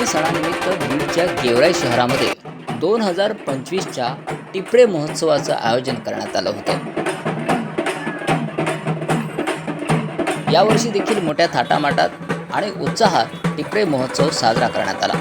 शिवजन्माष्टमी सणानिमित्त बीडच्या गेवराई शहरामध्ये दोन हजार पंचवीसच्या टिपरे महोत्सवाचं आयोजन करण्यात आलं होतं. यावर्षी देखील मोठ्या थाटामाटात आणि उत्साहात टिपरे महोत्सव साजरा करण्यात आला.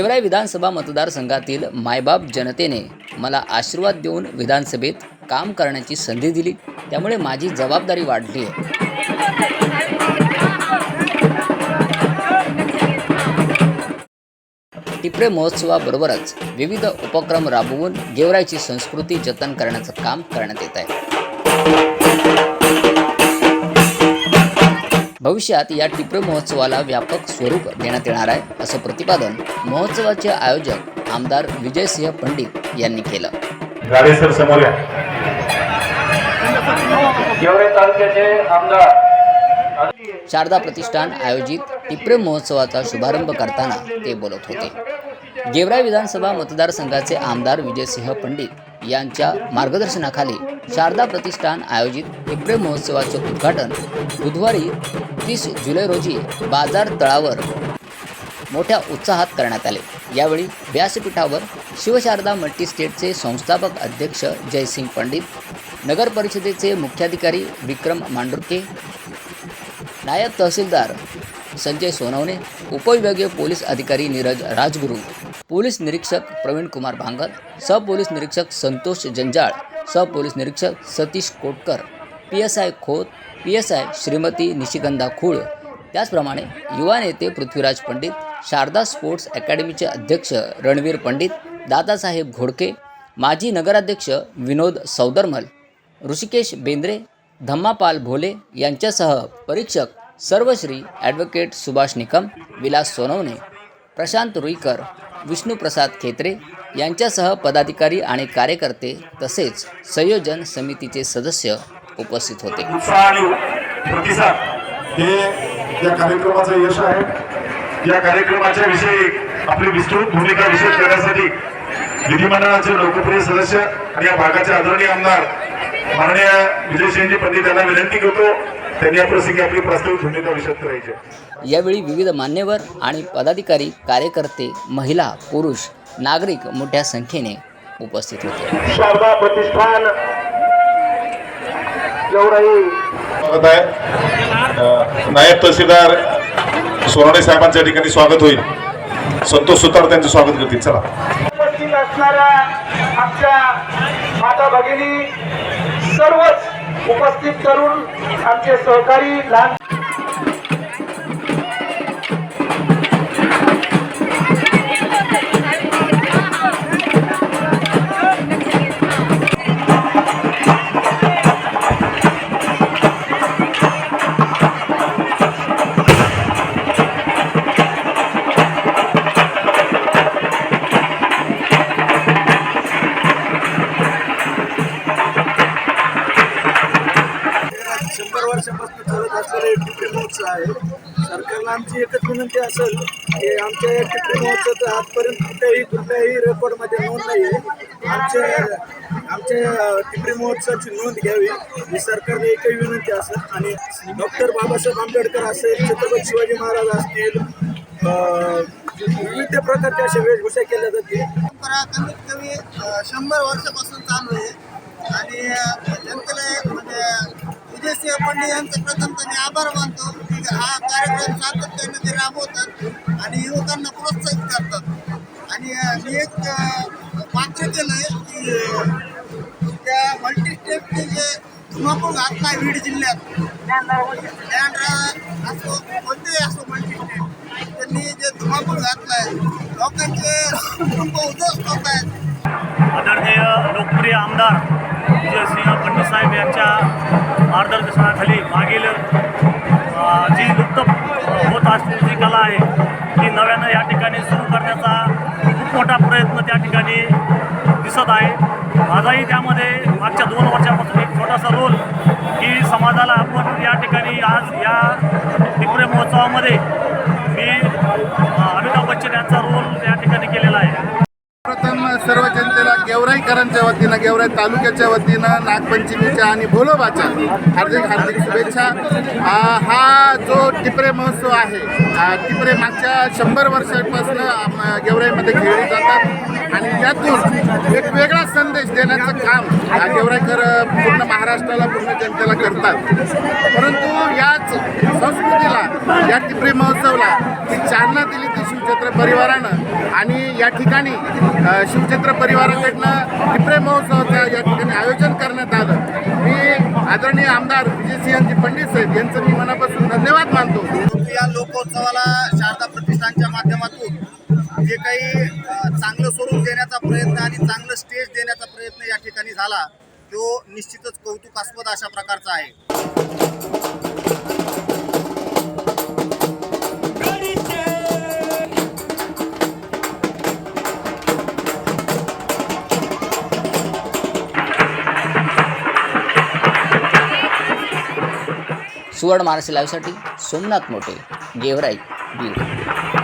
गेवराई विधानसभा मतदारसंघातील मायबाप जनतेने मला आशीर्वाद देऊन विधानसभेत काम करण्याची संधी दिली. त्यामुळे माझी जबाबदारी वाढली. आहे टिपरे महोत्सवाबरोबरच विविध उपक्रम राबवून गेवराईची संस्कृती जतन करण्याचं काम करण्यात येत आहे. भविष्यात या टिपरे महोत्सवाला व्यापक स्वरूप देण्यात येणार आहे असं प्रतिपादन महोत्सवाचे आयोजक आमदार विजयसिंह पंडित यांनी केलं. शारदा प्रतिष्ठान आयोजित टिपरे महोत्सवाचा शुभारंभ करताना ते बोलत होते. गेवराई विधानसभा मतदारसंघाचे आमदार विजयसिंह पंडित यांच्या मार्गदर्शनाखाली शारदा प्रतिष्ठान आयोजित एप्रिल महोत्सवाचे उद्घाटन बुधवारी तीस जुलै रोजी बाजार तळावर मोठ्या उत्साहात करण्यात आले. यावेळी व्यासपीठावर शिवशारदा मल्टीस्टेटचे संस्थापक अध्यक्ष जयसिंग पंडित नगर परिषदेचे मुख्याधिकारी विक्रम मांडुरके नायब तहसीलदार संजय सोनवणे उपविभागीय पोलीस अधिकारी नीरज राजगुरू पोलीस निरीक्षक प्रवीण कुमार भांगर सहपोलीस निरीक्षक संतोष जंजाळ सहपोलीस निरीक्षक Satish Kotkar P S I Khot P S I Shrimati Nishigandha Khul त्याचप्रमाणे युवा नेते पृथ्वीराज पंडित शारदा स्पोर्ट्स अकॅडमीचे अध्यक्ष रणवीर पंडित दादासाहेब घोडके माजी नगराध्यक्ष विनोद सौदरमल ऋषिकेश बेंद्रे धम्मापाल भोले यांच्यासह परीक्षक सर्वश्री ॲडव्होकेट सुभाष निकम विलास सोनवणे प्रशांत रुईकर विष्णुप्रसाद खेत्रे यांच्यासह पदाधिकारी आणि कार्यकर्ते तसेच संयोजन समितीचे सदस्य उपस्थित होते. प्रतिसाद हे या कार्यक्रमाचं यश आहे. या कार्यक्रमाच्या विषयी आपली विस्तृत भूमिका विशेष करण्यासाठी विधिमंडळाचे लोकप्रिय सदस्य आणि या भागाचे आदरणीय आमदार माननीय विजयसिंहजी पंडित यांना विनंती करतो. त्यांनी या प्रसंगी आपली प्रास्ताविक भूमिका विशद करायची आहे. यावेळी विविध मान्यवर आणि पदाधिकारी कार्यकर्ते महिला पुरुष नागरिक मोठ्या संख्येने उपस्थित होते. शारदा प्रतिष्ठान स्वागत आहे. नायब तहसीलदार सोनाणे साहेबांच्या ठिकाणी स्वागत होईल. संतोष सुतार त्यांचं स्वागत करतील. चला. उपस्थित असणाऱ्या आमच्या माता भगिनी सर्वच उपस्थित करून आमचे सहकारी लहान टिपरे आहे. सरकारला आमची एकच विनंती असेल की आमच्या या टिपरे महोत्सवाचं आजपर्यंत कुठल्याही कुठल्याही रेकॉर्डमध्ये नोंद नाही आहे. आमचे आमच्या टिपरी महोत्सवाची नोंद घ्यावी ही सरकारला एकही विनंती असेल आणि डॉक्टर बाबासाहेब आंबेडकर असेल छत्रपती शिवाजी महाराज असतील विविध प्रकारच्या अशा वेशभूषा केल्या जातील. परंपरा कमीत कमी शंभर वर्षापासून चालू आहे. आणि जनतेला म्हणजे विजयसिंह पंडित यांचं प्रथम त्यांनी आभार मानतो की हा कार्यक्रम सातत्याने ते राबवतात आणि युवकांना प्रोत्साहित करतात. आणि मी एक अ, पात्र केलं आहे की अ, त्या मल्टीस्टेटचे जे धुमाकूळ घातला आहे बीड जिल्ह्यात बँड्रा असो कोणतेही असो मल्टीस्टेट त्यांनी जे धुमाकूळ आहे लोकांचे कुटुंब उद्ध्वस्त मार्गदर्शनाखाली मागील जी लुप्त होत असलेली जी कला आहे ती नव्यानं या ठिकाणी सुरू करण्याचा खूप मोठा प्रयत्न त्या ठिकाणी दिसत आहे. माझाही त्यामध्ये मागच्या दोन वर्षापासून एक छोटासा रोल की समाजाला आपण या ठिकाणी आज या टिपरे महोत्सवामध्ये गेवराईकरांच्या वतीनं गेवराई तालुक्याच्या वतीनं नागपंचमीच्या आणि भोलोबाच्या हार्दिक हार्दिक शुभेच्छा. हा जो टिपरे महोत्सव आहे टिपरे मागच्या शंभर वर्षापासून गेवराईमध्ये खेळले जातात. आणि यातून एक वेगळा संदेश देण्याचं काम गेवराईकर पूर्ण महाराष्ट्राला पूर्ण जनतेला करतात. परंतु याच संस्कृतीला या टिपरे महोत्सवला ती चालना शिवछत्र परिवारानं आणि या ठिकाणी शिवछत्र परिवाराकडनं टिपरे महोत्सवाचं या ठिकाणी आयोजन करण्यात आलं. मी आदरणीय आमदार विजयसिंहजी पंडित साहेब यांचं मी मनापासून धन्यवाद मानतो. या लोकोत्सवाला शारदा प्रतिष्ठानच्या माध्यमातून जे काही चांगलं स्वरूप देण्याचा प्रयत्न आणि चांगलं स्टेज देण्याचा प्रयत्न या ठिकाणी झाला तो निश्चितच कौतुकास्पद अशा प्रकारचा आहे. सुवर्ण महाराष्ट्र लाईव्हसाठी सोमनाथ मोठे गेवराई बीड.